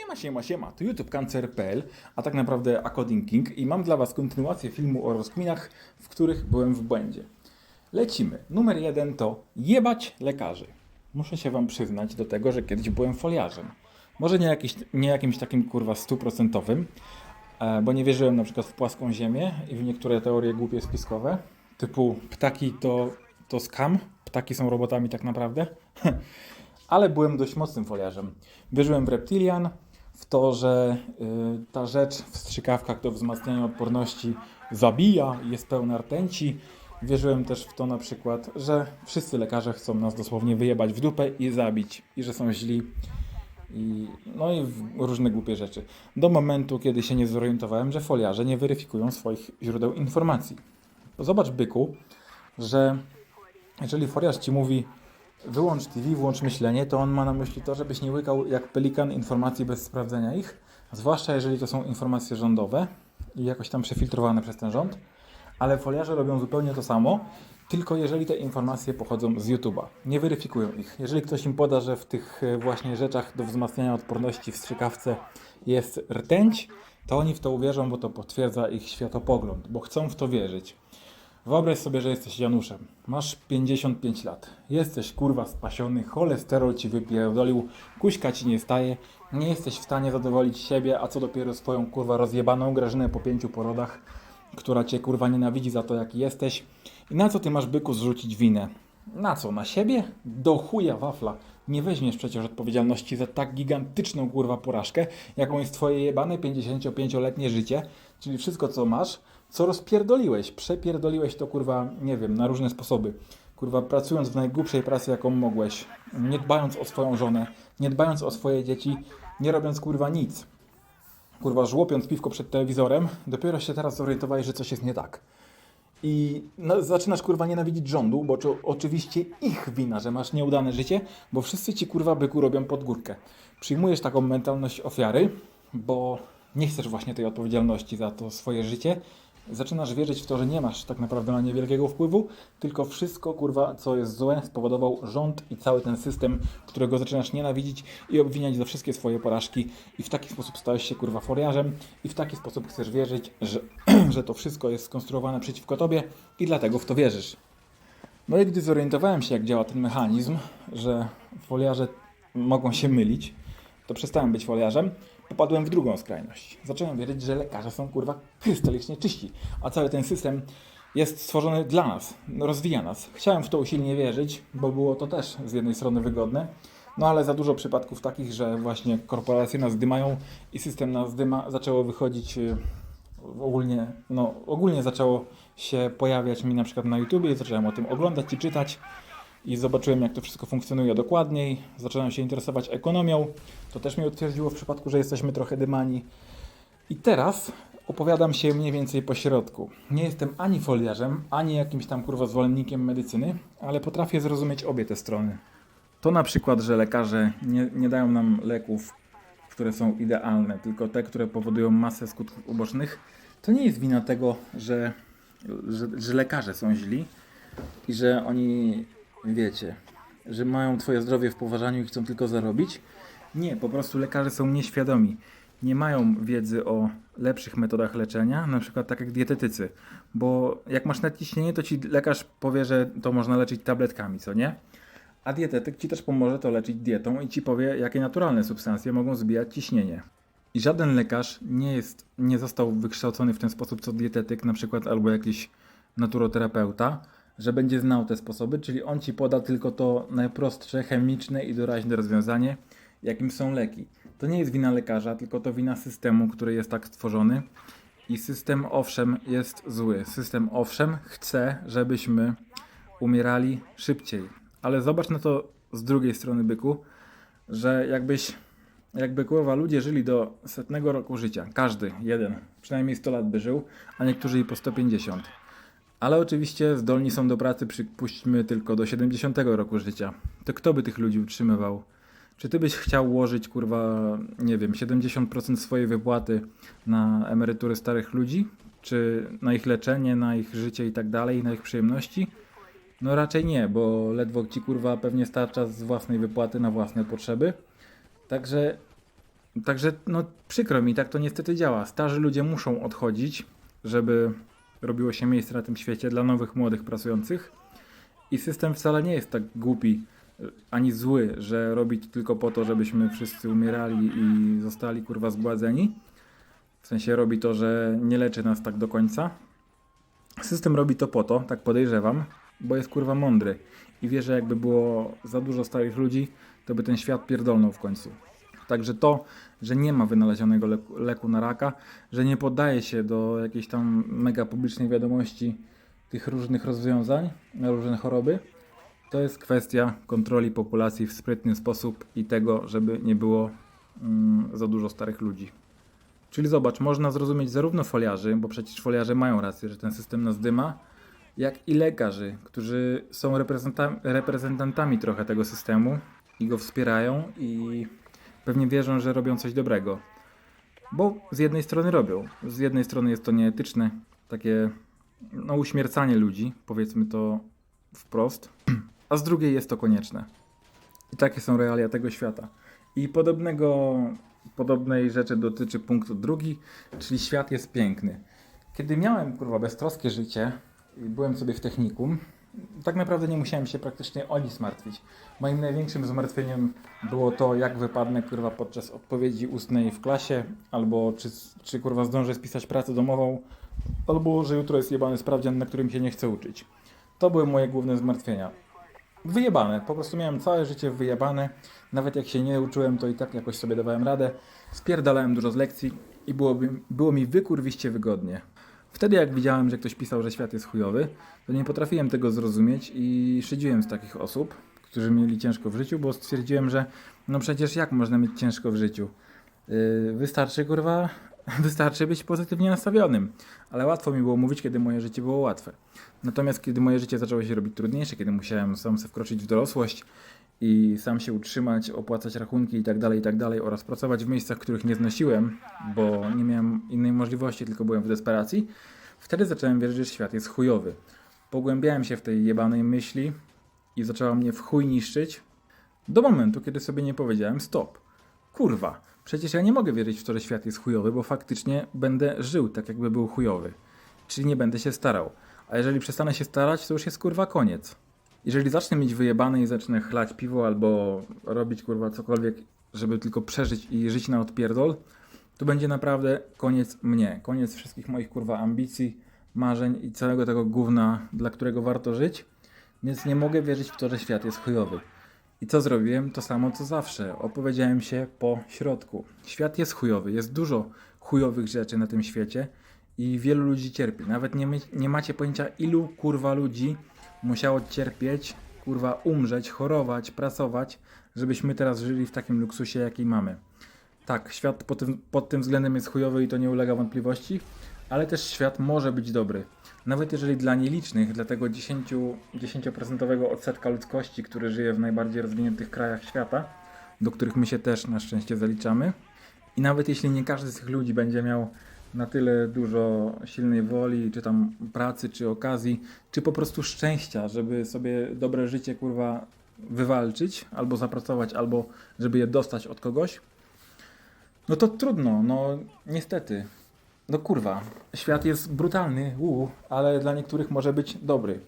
Siema, siema, siema. To YouTube Cancer.pl, a tak naprawdę Acoding King i mam dla Was kontynuację filmu o rozkminach, w których byłem w błędzie. Lecimy. Numer jeden to jebać lekarzy. Muszę się Wam przyznać do tego, że kiedyś byłem foliarzem. Może nie, jakiś, nie jakimś takim kurwa stuprocentowym, e, bo nie wierzyłem na przykład w płaską ziemię i w niektóre teorie głupie spiskowe, typu ptaki to, to skam, ptaki są robotami tak naprawdę. Ale byłem dość mocnym foliarzem. Wierzyłem w reptilian, w to, że y, ta rzecz w strzykawkach do wzmacniania odporności zabija, jest pełna rtęci. Wierzyłem też w to na przykład, że wszyscy lekarze chcą nas dosłownie wyjebać w dupę i zabić, i że są źli. I, no i różne głupie rzeczy. Do momentu, kiedy się nie zorientowałem, że foliarze nie weryfikują swoich źródeł informacji. Zobacz, byku, że jeżeli foliarz ci mówi wyłącz TV, włącz myślenie, to on ma na myśli to, żebyś nie łykał jak pelikan informacji bez sprawdzenia ich, zwłaszcza jeżeli to są informacje rządowe i jakoś tam przefiltrowane przez ten rząd, ale foliarze robią zupełnie to samo, tylko jeżeli te informacje pochodzą z YouTube'a. Nie weryfikują ich. Jeżeli ktoś im poda, że w tych e, właśnie rzeczach do wzmacniania odporności w strzykawce jest rtęć, to oni w to uwierzą, bo to potwierdza ich światopogląd, bo chcą w to wierzyć. Wyobraź sobie, że jesteś Januszem. Masz 55 lat. Jesteś kurwa spasiony, cholesterol ci wypierdolił, kuśka ci nie staje, nie jesteś w stanie zadowolić siebie, a co dopiero swoją kurwa rozjebaną Grażynę po pięciu porodach, która cię kurwa nienawidzi za to jaki jesteś. I na co ty masz byku zrzucić winę? Na co? Na siebie? Do chuja wafla. Nie weźmiesz przecież odpowiedzialności za tak gigantyczną kurwa porażkę, jaką jest twoje jebane 55-letnie życie, czyli wszystko co masz, co rozpierdoliłeś. Przepierdoliłeś to kurwa, nie wiem, na różne sposoby. Kurwa, pracując w najgłupszej pracy, jaką mogłeś, nie dbając o swoją żonę, nie dbając o swoje dzieci, nie robiąc kurwa nic. Kurwa, żłopiąc piwko przed telewizorem, dopiero się teraz zorientowałeś, że coś jest nie tak. I no, zaczynasz kurwa nienawidzić rządu, bo to oczywiście ich wina, że masz nieudane życie, bo wszyscy ci kurwa byku robią pod górkę. Przyjmujesz taką mentalność ofiary, bo nie chcesz właśnie tej odpowiedzialności za to swoje życie. Zaczynasz wierzyć w to, że nie masz tak naprawdę na nie wielkiego wpływu, tylko wszystko kurwa, co jest złe, spowodował rząd i cały ten system, którego zaczynasz nienawidzić i obwiniać za wszystkie swoje porażki. I w taki sposób stałeś się kurwa foriarzem i w taki sposób chcesz wierzyć, że, że to wszystko jest skonstruowane przeciwko tobie i dlatego w to wierzysz. No i gdy zorientowałem się, jak działa ten mechanizm, że foliarze mogą się mylić, to przestałem być foliarzem, popadłem w drugą skrajność. Zacząłem wierzyć, że lekarze są kurwa krystalicznie czyści, a cały ten system jest stworzony dla nas, rozwija nas. Chciałem w to usilnie wierzyć, bo było to też z jednej strony wygodne, no ale za dużo przypadków takich, że właśnie korporacje nas dymają i system nas dyma, zaczęło wychodzić y, ogólnie, no ogólnie zaczęło się pojawiać mi na przykład na YouTubie, zacząłem o tym oglądać i czytać i zobaczyłem, jak to wszystko funkcjonuje dokładniej. Zacząłem się interesować ekonomią. To też mi utwierdziło w przypadku, że jesteśmy trochę dymani. I teraz opowiadam się mniej więcej po środku. Nie jestem ani foliarzem, ani jakimś tam kurwa zwolennikiem medycyny, ale potrafię zrozumieć obie te strony. To na przykład, że lekarze nie, nie dają nam leków, które są idealne, tylko te, które powodują masę skutków ubocznych, to nie jest wina tego, że, że, że lekarze są źli i że oni, wiecie, że mają twoje zdrowie w poważaniu i chcą tylko zarobić. Nie, po prostu lekarze są nieświadomi. Nie mają wiedzy o lepszych metodach leczenia, na przykład tak jak dietetycy. Bo jak masz nadciśnienie, to ci lekarz powie, że to można leczyć tabletkami, co nie? A dietetyk ci też pomoże to leczyć dietą i ci powie, jakie naturalne substancje mogą zbijać ciśnienie. I żaden lekarz nie jest, nie został wykształcony w ten sposób co dietetyk, na przykład albo jakiś naturoterapeuta, że będzie znał te sposoby, czyli on ci poda tylko to najprostsze, chemiczne i doraźne rozwiązanie, jakim są leki. To nie jest wina lekarza, tylko to wina systemu, który jest tak stworzony. I system owszem jest zły. System owszem chce, żebyśmy umierali szybciej. Ale zobacz na to z drugiej strony byku, że jakbyś, jakby kurwa ludzie żyli do setnego roku życia, każdy, jeden, przynajmniej 100 lat by żył, a niektórzy i po 150. Ale oczywiście zdolni są do pracy, przypuśćmy, tylko do 70 roku życia. To kto by tych ludzi utrzymywał? Czy ty byś chciał łożyć, kurwa, nie wiem, 70% swojej wypłaty na emerytury starych ludzi? Czy na ich leczenie, na ich życie i tak dalej, na ich przyjemności? No raczej nie, bo ledwo ci kurwa pewnie starcza z własnej wypłaty na własne potrzeby. Także Także no przykro mi, tak to niestety działa. Starzy ludzie muszą odchodzić, żeby robiło się miejsce na tym świecie dla nowych, młodych pracujących. I system wcale nie jest tak głupi y, ani zły, że robi to tylko po to, żebyśmy wszyscy umierali i zostali kurwa zgładzeni. W sensie robi to, że nie leczy nas tak do końca. System robi to po to, tak podejrzewam, bo jest kurwa mądry i wie, że jakby było za dużo starych ludzi, to by ten świat pierdolnął w końcu. Także to, że nie ma wynalezionego leku, leku na raka, że nie poddaje się do jakiejś tam mega publicznej wiadomości tych różnych rozwiązań na różne choroby, to jest kwestia kontroli populacji w sprytny sposób i tego, żeby nie było mm, za dużo starych ludzi. Czyli zobacz, można zrozumieć zarówno foliarzy, bo przecież foliarze mają rację, że ten system nas dyma, jak i lekarzy, którzy są reprezenta- reprezentantami trochę tego systemu i go wspierają i pewnie wierzą, że robią coś dobrego. Bo z jednej strony robią, z jednej strony jest to nieetyczne, takie no, uśmiercanie ludzi, powiedzmy to wprost, a z drugiej jest to konieczne. I takie są realia tego świata. I podobnego, podobnej rzeczy dotyczy punktu drugi, czyli świat jest piękny. Kiedy miałem kurwa beztroskie życie i byłem sobie w technikum, tak naprawdę nie musiałem się praktycznie o nic martwić. Moim największym zmartwieniem było to, jak wypadnę kurwa podczas odpowiedzi ustnej w klasie, albo czy, czy kurwa zdążę spisać pracę domową, albo że jutro jest jebany sprawdzian, na którym się nie chcę uczyć. To były moje główne zmartwienia. Wyjebane, po prostu miałem całe życie wyjebane. Nawet jak się nie uczyłem, to i tak jakoś sobie dawałem radę. Spierdalałem dużo z lekcji i było, było mi wykurwiście wygodnie. Wtedy jak widziałem, że ktoś pisał, że świat jest chujowy, to nie potrafiłem tego zrozumieć i szydziłem z takich osób, którzy mieli ciężko w życiu, bo stwierdziłem, że no przecież jak można mieć ciężko w życiu? Yy, wystarczy kurwa, wystarczy być pozytywnie nastawionym. Ale łatwo mi było mówić, kiedy moje życie było łatwe. Natomiast kiedy moje życie zaczęło się robić trudniejsze, kiedy musiałem sam sobie wkroczyć w dorosłość i sam się utrzymać, opłacać rachunki i tak dalej, i tak oraz pracować w miejscach, których nie znosiłem, bo nie miałem innej możliwości, tylko byłem w desperacji, wtedy zacząłem wierzyć, że świat jest chujowy. Pogłębiałem się w tej jebanej myśli i zaczęła mnie w chuj niszczyć do momentu, kiedy sobie nie powiedziałem stop. Kurwa, przecież ja nie mogę wierzyć w to, że świat jest chujowy, bo faktycznie będę żył tak, jakby był chujowy. Czyli nie będę się starał. A jeżeli przestanę się starać, to już jest kurwa koniec. Jeżeli zacznę mieć wyjebane i zacznę chlać piwo albo robić kurwa cokolwiek, żeby tylko przeżyć i żyć na odpierdol, to będzie naprawdę koniec mnie. Koniec wszystkich moich kurwa ambicji, marzeń i całego tego gówna, dla którego warto żyć. Więc nie mogę wierzyć w to, że świat jest chujowy. I co zrobiłem? To samo co zawsze. Opowiedziałem się po środku. Świat jest chujowy, jest dużo chujowych rzeczy na tym świecie i wielu ludzi cierpi. Nawet nie, nie macie pojęcia, ilu kurwa ludzi musiało cierpieć, kurwa umrzeć, chorować, pracować, żebyśmy teraz żyli w takim luksusie, jaki mamy. Tak, świat pod tym, pod tym względem jest chujowy i to nie ulega wątpliwości, ale też świat może być dobry. Nawet jeżeli dla nielicznych, dla tego 10, 10% odsetka ludzkości, który żyje w najbardziej rozwiniętych krajach świata, do których my się też na szczęście zaliczamy. I nawet jeśli nie każdy z tych ludzi będzie miał na tyle dużo silnej woli, czy tam pracy, czy okazji, czy po prostu szczęścia, żeby sobie dobre życie kurwa wywalczyć, albo zapracować, albo żeby je dostać od kogoś, no to trudno, no niestety. No kurwa, świat jest brutalny, uu, ale dla niektórych może być dobry.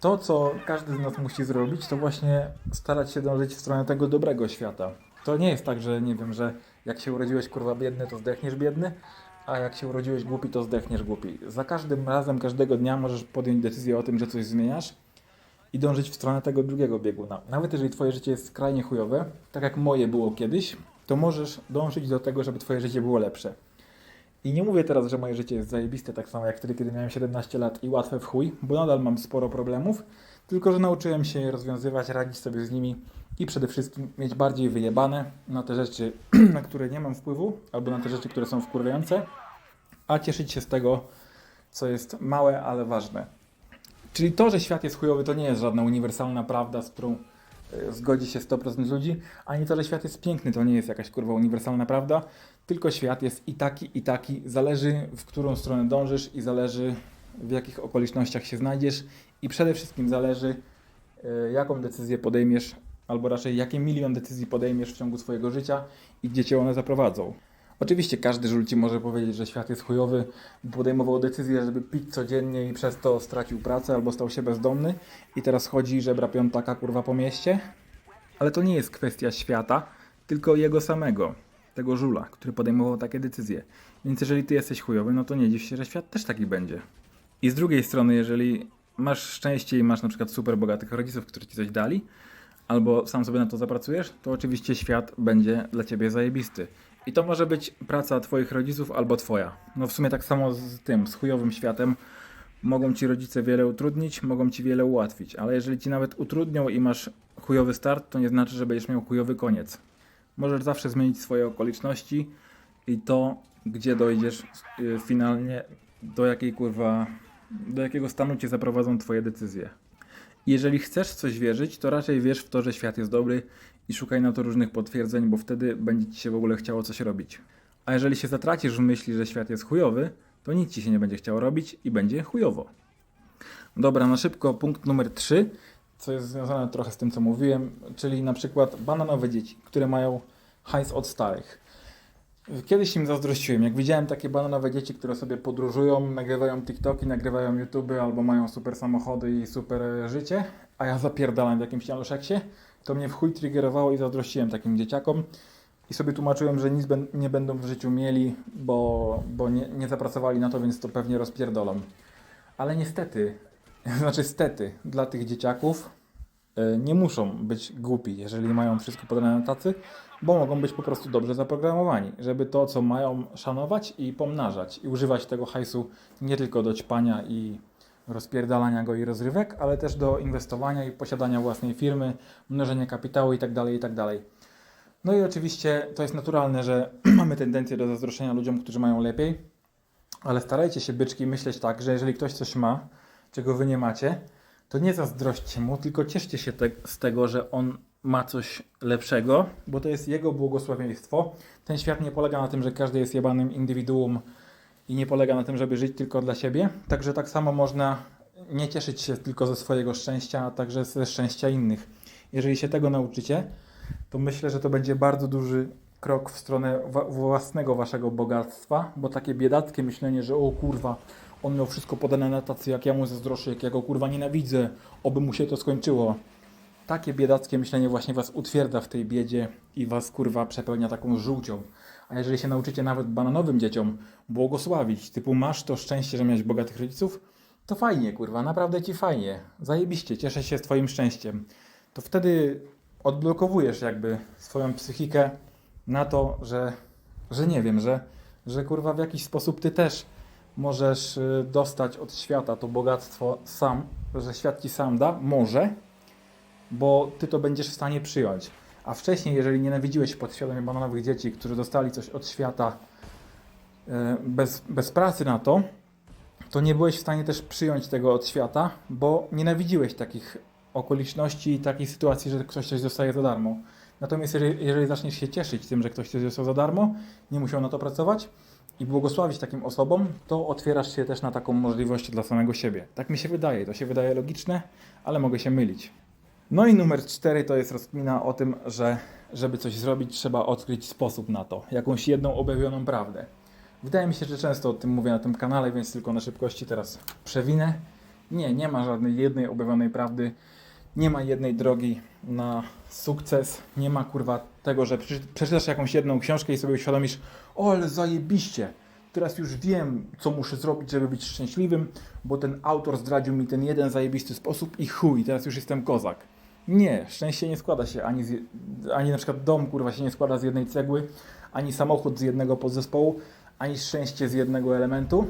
To, co każdy z nas musi zrobić, to właśnie starać się dążyć w stronę tego dobrego świata. To nie jest tak, że nie wiem, że jak się urodziłeś kurwa biedny, to zdechniesz biedny, a jak się urodziłeś głupi, to zdechniesz głupi. Za każdym razem, każdego dnia możesz podjąć decyzję o tym, że coś zmieniasz i dążyć w stronę tego drugiego bieguna. Nawet jeżeli twoje życie jest skrajnie chujowe, tak jak moje było kiedyś, to możesz dążyć do tego, żeby twoje życie było lepsze. I nie mówię teraz, że moje życie jest zajebiste, tak samo jak wtedy, kiedy miałem 17 lat i łatwe w chuj, bo nadal mam sporo problemów, tylko że nauczyłem się je rozwiązywać, radzić sobie z nimi i przede wszystkim mieć bardziej wyjebane na te rzeczy, na które nie mam wpływu, albo na te rzeczy, które są wkurwiające, a cieszyć się z tego, co jest małe, ale ważne. Czyli to, że świat jest chujowy, to nie jest żadna uniwersalna prawda, z którą y, zgodzi się 100% ludzi, ani to, że świat jest piękny, to nie jest jakaś kurwa uniwersalna prawda, tylko świat jest i taki, i taki, zależy w którą stronę dążysz i zależy w jakich okolicznościach się znajdziesz i przede wszystkim zależy y, jaką decyzję podejmiesz albo raczej jakie milion decyzji podejmiesz w ciągu swojego życia i gdzie cię one zaprowadzą. Oczywiście każdy żul ci może powiedzieć, że świat jest chujowy, podejmował decyzję, żeby pić codziennie i przez to stracił pracę albo stał się bezdomny i teraz chodzi i żebra piątaka kurwa po mieście. Ale to nie jest kwestia świata, tylko jego samego, tego żula, który podejmował takie decyzje. Więc jeżeli ty jesteś chujowy, no to nie dziw się, że świat też taki będzie. I z drugiej strony, jeżeli masz szczęście i masz na przykład super bogatych rodziców, którzy ci coś dali, albo sam sobie na to zapracujesz, to oczywiście świat będzie dla ciebie zajebisty. I to może być praca twoich rodziców albo twoja. No w sumie tak samo z tym, z chujowym światem. Mogą ci rodzice wiele utrudnić, mogą ci wiele ułatwić, ale jeżeli ci nawet utrudnią i masz chujowy start, to nie znaczy, że będziesz miał chujowy koniec. Możesz zawsze zmienić swoje okoliczności i to, gdzie dojdziesz y, finalnie, do jakiej kurwa, do jakiego stanu cię zaprowadzą twoje decyzje. Jeżeli chcesz coś wierzyć, to raczej wierz w to, że świat jest dobry i szukaj na to różnych potwierdzeń, bo wtedy będzie ci się w ogóle chciało coś robić. A jeżeli się zatracisz w myśli, że świat jest chujowy, to nic ci się nie będzie chciało robić i będzie chujowo. Dobra, na szybko punkt numer 3, co jest związane trochę z tym, co mówiłem, czyli na przykład bananowe dzieci, które mają hajs od starych. Kiedyś im zazdrościłem, jak widziałem takie bananowe dzieci, które sobie podróżują, nagrywają TikToki, nagrywają YouTube albo mają super samochody i super e, życie, a ja zapierdalam w jakimś januszeksie, to mnie w chuj triggerowało i zazdrościłem takim dzieciakom i sobie tłumaczyłem, że nic nie będą w życiu mieli, bo, bo nie, nie zapracowali na to, więc to pewnie rozpierdolą. Ale niestety, znaczy stety, dla tych dzieciaków nie muszą być głupi, jeżeli mają wszystko podane na tacy, bo mogą być po prostu dobrze zaprogramowani, żeby to, co mają, szanować i pomnażać i używać tego hajsu nie tylko do ćpania i rozpierdalania go i rozrywek, ale też do inwestowania i posiadania własnej firmy, mnożenia kapitału itd. itd. No i oczywiście to jest naturalne, że mamy tendencję do zazdroszczenia ludziom, którzy mają lepiej, ale starajcie się byczki myśleć tak, że jeżeli ktoś coś ma, czego wy nie macie, to nie zazdrośćcie mu, tylko cieszcie się te, z tego, że on ma coś lepszego, bo to jest jego błogosławieństwo. Ten świat nie polega na tym, że każdy jest jebanym indywiduum i nie polega na tym, żeby żyć tylko dla siebie. Także tak samo można nie cieszyć się tylko ze swojego szczęścia, a także ze szczęścia innych. Jeżeli się tego nauczycie, to myślę, że to będzie bardzo duży krok w stronę wa- własnego waszego bogactwa, bo takie biedackie myślenie, że o kurwa, on miał wszystko podane na tacy, jak ja mu zazdroszczę, jak ja go kurwa nienawidzę, oby mu się to skończyło. Takie biedackie myślenie właśnie was utwierdza w tej biedzie i was kurwa przepełnia taką żółcią. A jeżeli się nauczycie nawet bananowym dzieciom błogosławić, typu masz to szczęście, że miałeś bogatych rodziców, to fajnie kurwa, naprawdę ci fajnie. Zajebiście, cieszę się z twoim szczęściem. To wtedy odblokowujesz jakby swoją psychikę na to, że, że nie wiem, że, że kurwa w jakiś sposób ty też możesz y, dostać od świata to bogactwo sam, że świat ci sam da, może, bo ty to będziesz w stanie przyjąć. A wcześniej, jeżeli nienawidziłeś podświadomie bananowych dzieci, którzy dostali coś od świata y, bez, bez pracy na to, to nie byłeś w stanie też przyjąć tego od świata, bo nienawidziłeś takich okoliczności i takiej sytuacji, że ktoś coś dostaje za darmo. Natomiast jeżeli, jeżeli zaczniesz się cieszyć tym, że ktoś coś dostał za darmo, nie musiał na to pracować i błogosławić takim osobom, to otwierasz się też na taką możliwość dla samego siebie. Tak mi się wydaje, to się wydaje logiczne, ale mogę się mylić. No i numer cztery to jest rozkmina o tym, że żeby coś zrobić, trzeba odkryć sposób na to, jakąś jedną objawioną prawdę. Wydaje mi się, że często o tym mówię na tym kanale, więc tylko na szybkości teraz przewinę. Nie, nie ma żadnej jednej objawionej prawdy, nie ma jednej drogi na sukces, nie ma kurwa tego, że przeczy- przeczytasz jakąś jedną książkę i sobie uświadomisz, o ale zajebiście, teraz już wiem, co muszę zrobić, żeby być szczęśliwym, bo ten autor zdradził mi ten jeden zajebisty sposób i chuj, teraz już jestem kozak. Nie, szczęście nie składa się ani, z, ani na przykład dom kurwa się nie składa z jednej cegły, ani samochód z jednego podzespołu, ani szczęście z jednego elementu.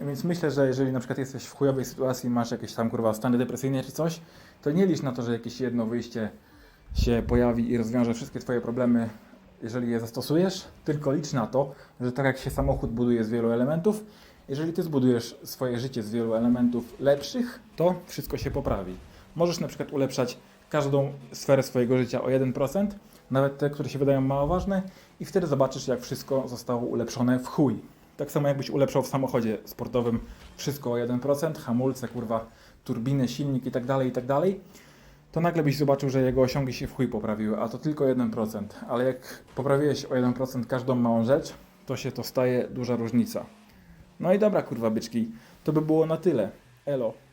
Więc myślę, że jeżeli na przykład jesteś w chujowej sytuacji, masz jakieś tam kurwa stany depresyjne czy coś, to nie licz na to, że jakieś jedno wyjście się pojawi i rozwiąże wszystkie twoje problemy, jeżeli je zastosujesz, tylko licz na to, że tak jak się samochód buduje z wielu elementów, jeżeli ty zbudujesz swoje życie z wielu elementów lepszych, to wszystko się poprawi. Możesz na przykład ulepszać każdą sferę swojego życia o 1%, nawet te, które się wydają mało ważne, i wtedy zobaczysz, jak wszystko zostało ulepszone w chuj. Tak samo jakbyś ulepszał w samochodzie sportowym wszystko o 1%, hamulce, kurwa, turbiny, silnik i tak dalej, i tak to nagle byś zobaczył, że jego osiągi się w chuj poprawiły, a to tylko 1%. Ale jak poprawiłeś o 1% każdą małą rzecz, to się to staje duża różnica. No i dobra, kurwa byczki, to by było na tyle. Elo.